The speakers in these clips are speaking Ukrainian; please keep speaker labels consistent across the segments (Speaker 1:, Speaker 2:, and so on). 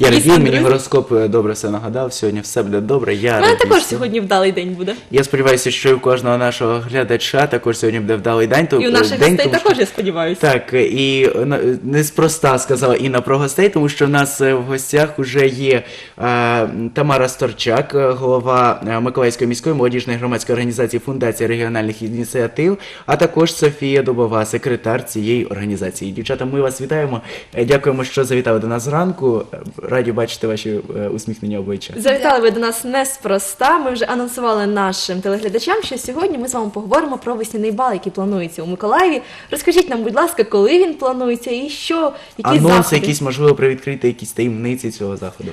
Speaker 1: Я радію, мені гороскоп е, добре все нагадав. Сьогодні все буде добре. Я
Speaker 2: мене
Speaker 1: радію
Speaker 2: також сьогодні вдалий день буде.
Speaker 1: Я сподіваюся, що і у кожного нашого глядача також сьогодні буде вдалий день. то-
Speaker 2: І у наших
Speaker 1: день,
Speaker 2: гостей
Speaker 1: тому що-
Speaker 2: також, я сподіваюся.
Speaker 1: Так, і е, неспроста сказала Інна про гостей, тому що в нас е, в гостях вже є е, Тамара Сторчак, е, голова е, Миколаївської міської молодіжної громадської організації Фундація регіональних ініціатив, а також Софія Дубова, секретар цієї організації. Дівчата, ми вас вітаємо. Е, Дякуємо, що завітали до нас зранку. Раді бачити ваші е, усміхнені обличчя.
Speaker 2: Завітали ви до нас неспроста. Ми вже анонсували нашим телеглядачам, що сьогодні ми з вами поговоримо про весняний бал, який планується у Миколаєві. Розкажіть нам, будь ласка, коли він планується і що, які
Speaker 1: Анонси,
Speaker 2: заходи.
Speaker 1: якісь можливо привідкрити якісь таємниці цього заходу.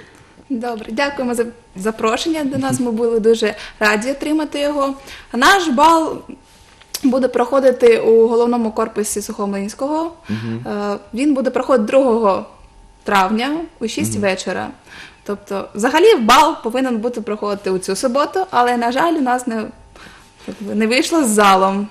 Speaker 3: Добре, дякуємо за запрошення до нас. Ми були дуже раді отримати його. Наш бал буде проходити у головному корпусі Сухомлинського. Е, Він буде проходити 2 травня у 6 вечора. Тобто, взагалі, бал повинен бути проходити у цю суботу, але, на жаль, у нас не, не вийшло з залом.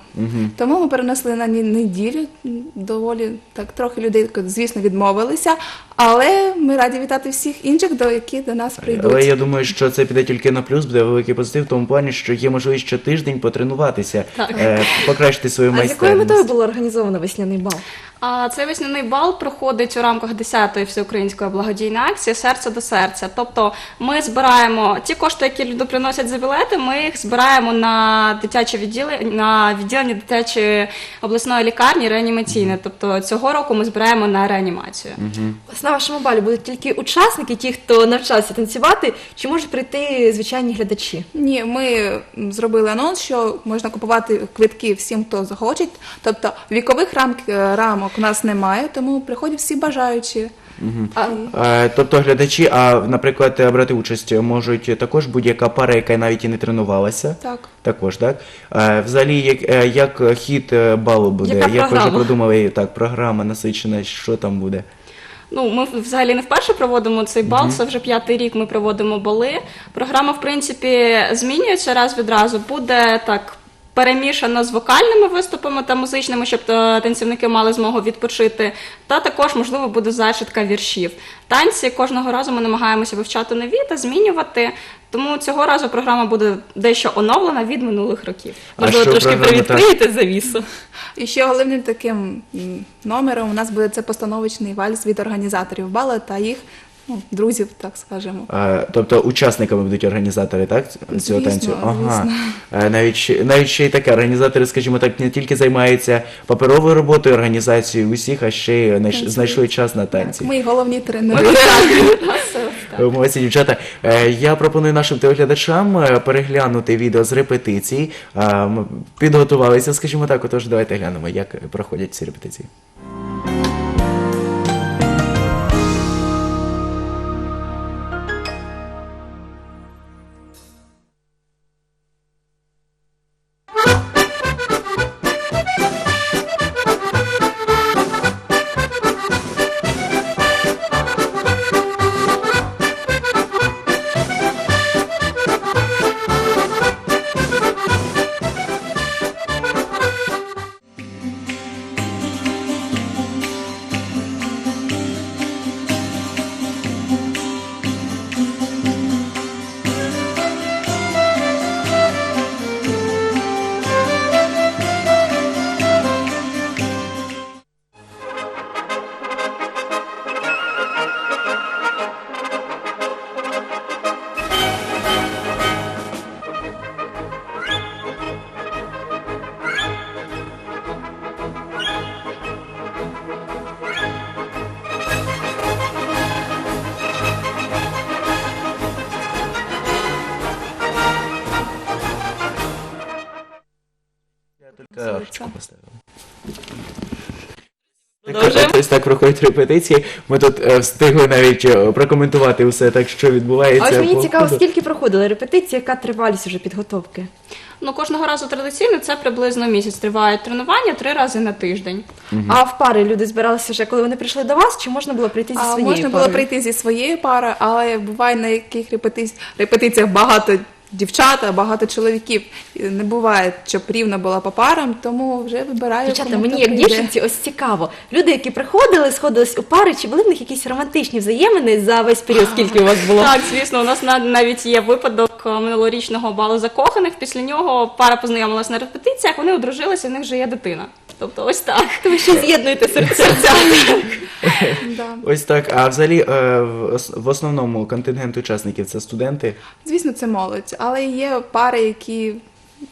Speaker 3: Тому ми перенесли на ні- неділю. Доволі так трохи людей, звісно, відмовилися. Але ми раді вітати всіх інших, до які до нас прийдуть.
Speaker 1: Але я думаю, що це піде тільки на плюс, буде великий позитив в тому плані, що є можливість щотиждень потренуватися,
Speaker 2: Так.
Speaker 1: е, покращити свою
Speaker 2: А з якою метою було організовано весняний бал?
Speaker 4: А цей весняний бал проходить у рамках 10-ї всеукраїнської благодійної акції Серце до серця. Тобто ми збираємо ті кошти, які люди приносять за білети, ми їх збираємо на дитяче відділення на відділення дитячої обласної лікарні реанімаційне. Тобто цього року ми збираємо на реанімацію.
Speaker 2: На вашому балі будуть тільки учасники, ті, хто навчався танцювати, чи можуть прийти звичайні глядачі?
Speaker 3: Ні, ми зробили анонс, що можна купувати квитки всім, хто захоче. Тобто вікових рам, е, рамок у нас немає, тому приходять всі бажаючі.
Speaker 2: А,
Speaker 1: Е, Тобто глядачі, а наприклад, е, брати участь можуть також будь-яка пара, яка навіть і не тренувалася.
Speaker 3: Так.
Speaker 1: Також, так? Е, Взагалі, як, е, як хід е, балу буде?
Speaker 2: Яка
Speaker 1: як ви вже
Speaker 2: програма?
Speaker 1: продумали так, програма насичена, що там буде?
Speaker 4: Ну, ми взагалі не вперше проводимо цей бал, це вже п'ятий рік ми проводимо бали. Програма, в принципі, змінюється раз від разу. Буде так. Перемішано з вокальними виступами та музичними, щоб е, танцівники мали змогу відпочити. Та також, можливо, буде зачитка віршів. Танці кожного разу ми намагаємося вивчати нові та змінювати. Тому цього разу програма буде дещо оновлена від минулих років.
Speaker 2: Можливо, трошки привідкриєте завісу.
Speaker 3: І ще головним таким номером у нас буде це постановочний вальс від організаторів балу та їх ну, друзів, так скажемо.
Speaker 1: Е, Тобто учасниками будуть організатори, так? Цього
Speaker 3: Звісно,
Speaker 1: танцю? Ага.
Speaker 3: звісно.
Speaker 1: Е, Навіть, ще- навіть ще й таке. Організатори, скажімо так, не тільки займаються паперовою роботою, організацією усіх, а ще й знайш- знайшли час на танці.
Speaker 3: Ми головні тренери.
Speaker 1: Молодці дівчата. Е, Я пропоную нашим телеглядачам е, переглянути відео з репетицій. Е, Ми підготувалися, скажімо так, отож давайте глянемо, як проходять ці репетиції.
Speaker 2: Продовжуємо.
Speaker 1: Ось так проходять репетиції. Ми тут е, встигли навіть е, прокоментувати все так, що відбувається.
Speaker 2: А ось мені
Speaker 1: по
Speaker 2: цікаво,
Speaker 1: ходу.
Speaker 2: скільки проходили репетиції, яка тривалість уже підготовки?
Speaker 4: Ну, кожного разу традиційно це приблизно місяць тривають тренування три рази на тиждень.
Speaker 2: А в пари люди збиралися вже, коли вони прийшли до вас, чи можна було прийти зі
Speaker 3: А
Speaker 2: своєю
Speaker 3: можна було
Speaker 2: парою?
Speaker 3: прийти зі своєї пари, але буває на яких репетиці... репетиціях багато дівчата, багато чоловіків. Не буває, щоб рівно була по парам, тому вже вибираю.
Speaker 2: Дівчата, мені як дівчинці ось цікаво. Люди, які приходили, сходились у пари, чи були в них якісь романтичні взаємини за весь період, скільки у вас було?
Speaker 4: Так, звісно, у нас на- навіть є випадок е, минулорічного балу закоханих. Після нього пара познайомилась на репетиціях, вони одружилися, в них вже є дитина. Тобто, ось так.
Speaker 2: То ви ще з'єднуєте серця.
Speaker 1: Ось так. А взагалі е, в основному контингент учасників це студенти.
Speaker 3: Звісно, це молодь, але є пари, які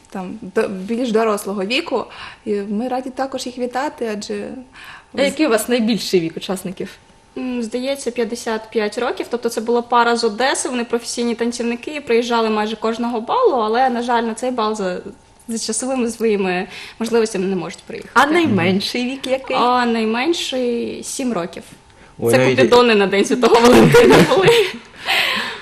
Speaker 3: там до- більш дорослого віку. І ми раді також їх вітати, адже
Speaker 2: А який у вас найбільший вік учасників?
Speaker 4: Здається, 55 років. Тобто це була пара з Одеси, вони професійні танцівники, приїжджали майже кожного балу, але, на жаль, на цей бал за, часовими своїми можливостями не можуть приїхати.
Speaker 2: А найменший вік який?
Speaker 4: А найменший 7 років.
Speaker 1: Ой,
Speaker 4: це
Speaker 1: навіть-
Speaker 4: купідони на День Святого Валентина були.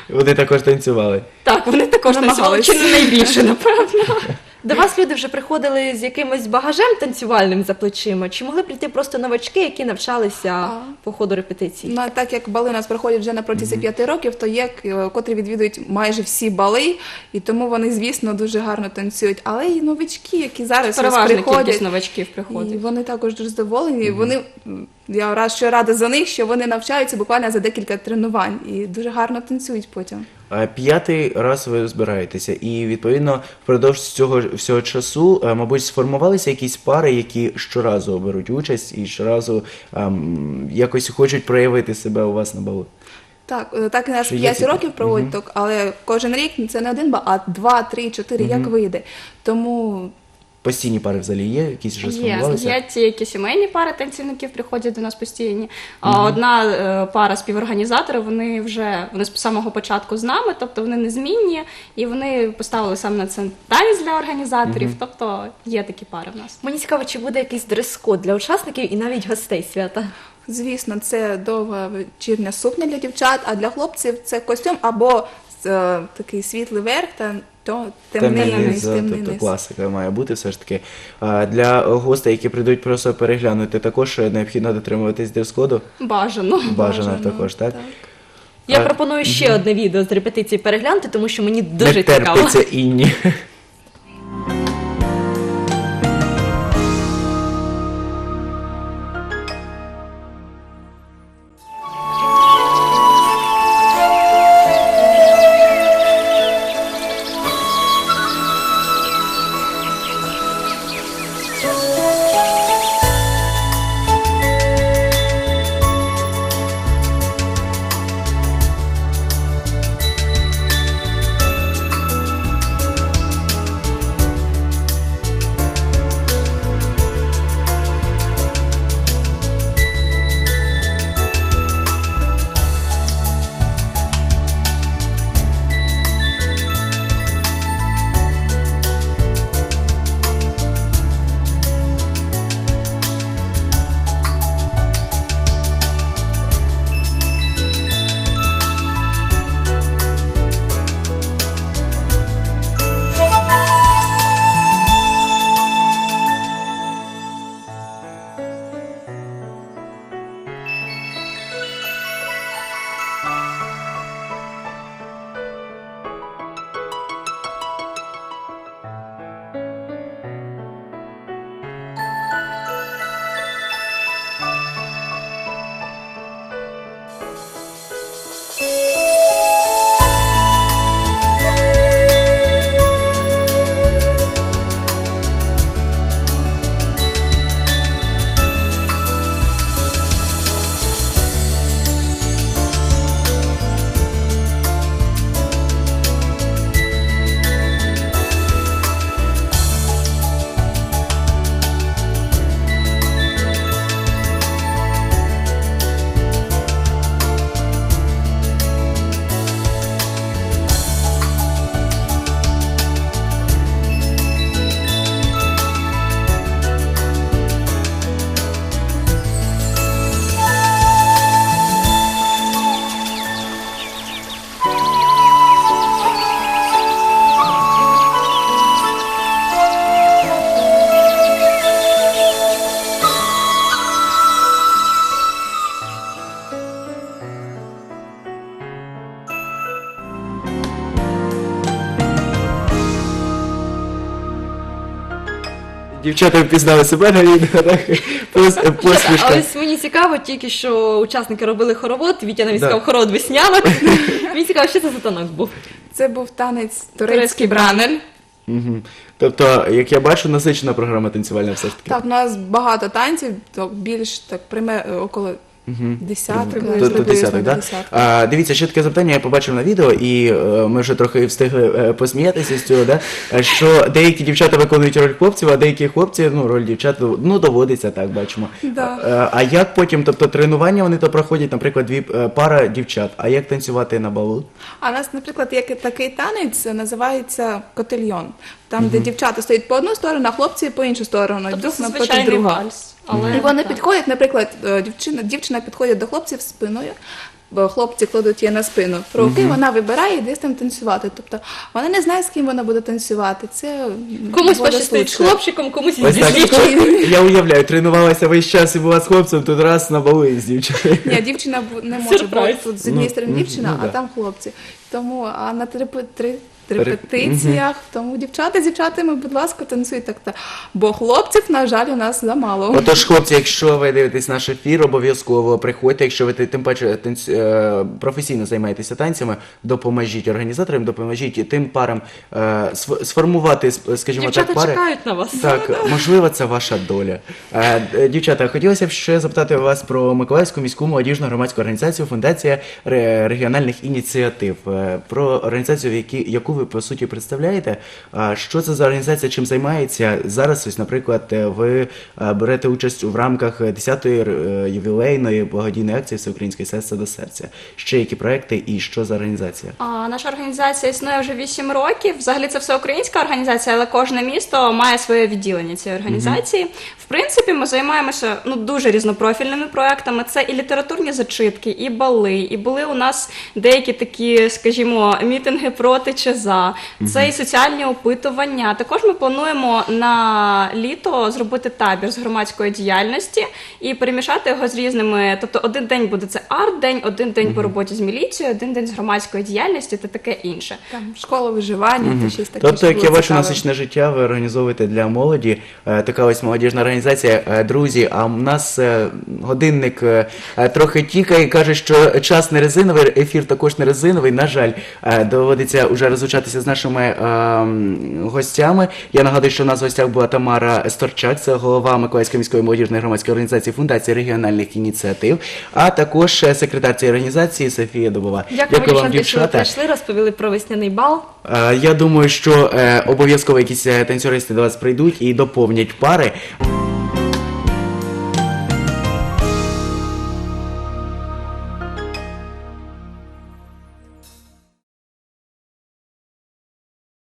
Speaker 1: Вони також танцювали.
Speaker 4: Так, вони також танцювали, чи не найбільше, напевно.
Speaker 2: До вас люди вже приходили з якимось багажем танцювальним за плечима? Чи могли прийти просто новачки, які навчалися
Speaker 3: А.
Speaker 2: по ходу репетицій?
Speaker 3: Ну, так як бали у нас проходять вже на протязі п'яти років, то є, е, котрі відвідують майже всі бали, і тому вони, звісно, дуже гарно танцюють. Але й новички, які зараз
Speaker 4: Переважна
Speaker 3: приходять,
Speaker 4: кількість новачків
Speaker 3: і вони також дуже задоволені. Вони я раз що рада за них, що вони навчаються буквально за декілька тренувань і дуже гарно танцюють потім.
Speaker 1: П'ятий раз ви збираєтеся, і відповідно впродовж цього всього часу, е, мабуть, сформувалися якісь пари, які щоразу беруть участь і щоразу ем, якось хочуть проявити себе у вас на балу.
Speaker 3: Так, е, так і нас
Speaker 1: Що
Speaker 3: 5 років проводять, так, але кожен рік це не один бал, а два, три, чотири, як вийде. Тому
Speaker 1: Постійні пари взагалі є, якісь вже
Speaker 4: Є,
Speaker 1: сформувалися?
Speaker 4: є ті, які сімейні пари танцівників приходять до нас постійні. А одна е, пара співорганізаторів, вони вже вони з самого початку з нами, тобто вони незмінні, і вони поставили саме на це танець для організаторів. Тобто є такі пари в нас.
Speaker 2: Мені цікаво, чи буде якийсь дрес-код для учасників і навіть гостей свята.
Speaker 3: Звісно, це довга вечірня сукня для дівчат, а для хлопців це костюм або такий світлий верх та то темнина
Speaker 1: Темний
Speaker 3: низ, темний
Speaker 1: тобто
Speaker 3: низ.
Speaker 1: класика має бути все ж таки. А для гостей, які прийдуть просто переглянути, також необхідно дотримуватись дрес-коду.
Speaker 4: Бажано.
Speaker 1: Бажано
Speaker 3: Бажано,
Speaker 1: також, так?
Speaker 3: так.
Speaker 2: Я
Speaker 1: А,
Speaker 2: пропоную ще одне відео з репетиції переглянути, тому що мені дуже
Speaker 1: Не
Speaker 2: цікаво.
Speaker 1: терпиться інні. Дівчата впізнали себе на відео, так? Пос-
Speaker 2: А
Speaker 1: Посмішка.
Speaker 2: ось мені цікаво, тільки що учасники робили хоровод, Вітя навіть
Speaker 1: Да.
Speaker 2: сказав хоровод веснянок. Мені цікаво, що це за танок був.
Speaker 3: Це був танець
Speaker 4: Турецький
Speaker 3: турецький бранель.
Speaker 1: Мгм. Тобто, як я бачу, насичена програма танцювальна все ж таки.
Speaker 3: Так, у нас багато танців, то більш так прийме е, около десяток.
Speaker 1: До, десяток,
Speaker 3: десяток.
Speaker 1: А, дивіться, ще таке запитання, я побачив на відео, і е, ми вже трохи встигли е, посміятися з цього, да? е, що деякі дівчата виконують роль хлопців, а деякі хлопці, ну, роль дівчат, ну, доводиться так, бачимо.
Speaker 3: Да.
Speaker 1: Е, А як потім, тобто тренування вони то проходять, наприклад, дві е, пара дівчат, а як танцювати на балу?
Speaker 3: А у нас, наприклад, є такий танець, називається котельйон. Там, де дівчата стоять по одну сторону, а хлопці по іншу сторону,
Speaker 4: Тобто
Speaker 3: друг
Speaker 4: це звичайний
Speaker 3: друга.
Speaker 4: вальс. Але
Speaker 3: І вони
Speaker 4: так.
Speaker 3: підходять, наприклад, е, дівчина, дівчина підходить до хлопців спиною, бо хлопці кладуть її на спину. Про руки вона вибирає і десь там танцювати. Тобто вона не знає, з ким вона буде танцювати. Це
Speaker 2: Комусь пощастить з хлопчиком, комусь із
Speaker 1: Ось так, я уявляю, тренувалася весь час і була з хлопцем, тут раз на балу і з дівчиною.
Speaker 3: Ні, дівчина бу- не може
Speaker 2: Сюрприз.
Speaker 3: бути тут з однієї
Speaker 1: Ну,
Speaker 3: сторони
Speaker 1: ну,
Speaker 3: дівчина,
Speaker 1: ну,
Speaker 3: а
Speaker 1: да.
Speaker 3: там хлопці. Тому а на три, три, репетиціях, тому дівчата з дівчатами, будь ласка, танцюйте так. та Бо хлопців, на жаль, у нас замало.
Speaker 1: Отож, хлопці, якщо ви дивитесь наш ефір, обов'язково приходьте. Якщо ви тим паче танць... е, професійно займаєтеся танцями, допоможіть організаторам, допоможіть тим парам е, сформувати, скажімо
Speaker 2: Дівчата
Speaker 1: так, пари.
Speaker 2: чекають на вас.
Speaker 1: Так, можливо, це ваша доля. Е, е, Дівчата, хотілося б ще запитати вас про Миколаївську міську молодіжну громадську організацію Фундація регіональних ініціатив. Е, Про організацію, які, яку ви по суті представляєте. Що це за організація, чим займається? Зараз, ось, наприклад, е, ви е, берете участь в рамках 10-ї е, ювілейної благодійної акції Всеукраїнське серце до серця. Ще які проекти і що за організація?
Speaker 4: А, наша організація існує вже 8 років. Взагалі це всеукраїнська організація, але кожне місто має своє відділення цієї організації. В принципі, ми займаємося ну дуже різнопрофільними проектами. Це і літературні зачитки, і бали, і були у нас деякі такі, скажімо, мітинги проти чи за. Це і соціальні опитування. Також ми плануємо на літо зробити табір з громадської діяльності і перемішати його з різними. Тобто, один день буде це арт-день, один день по роботі з міліцією, один день з громадської діяльності та таке інше.
Speaker 3: Там школа виживання та щось таке.
Speaker 1: Тобто,
Speaker 3: що
Speaker 1: як я бачу, насичне життя ви організовуєте для молоді. Е, Така ось молодіжна організація. Е, Друзі, а в нас е, годинник е, трохи тікає, каже, що час не резиновий, ефір також не резиновий. На жаль, доводиться вже розлучатися з нашими гостями. Я нагадую, що у нас в гостях була Тамара Сторчак, це голова Миколаївської міської молодіжної громадської організації Фундації регіональних ініціатив, а також секретар цієї організації Софія Добова.
Speaker 2: Дякую, вам, дівчата, прийшли, розповіли про весняний бал.
Speaker 1: Я думаю, що обов'язково якісь танцюристи до вас прийдуть і доповнять пари.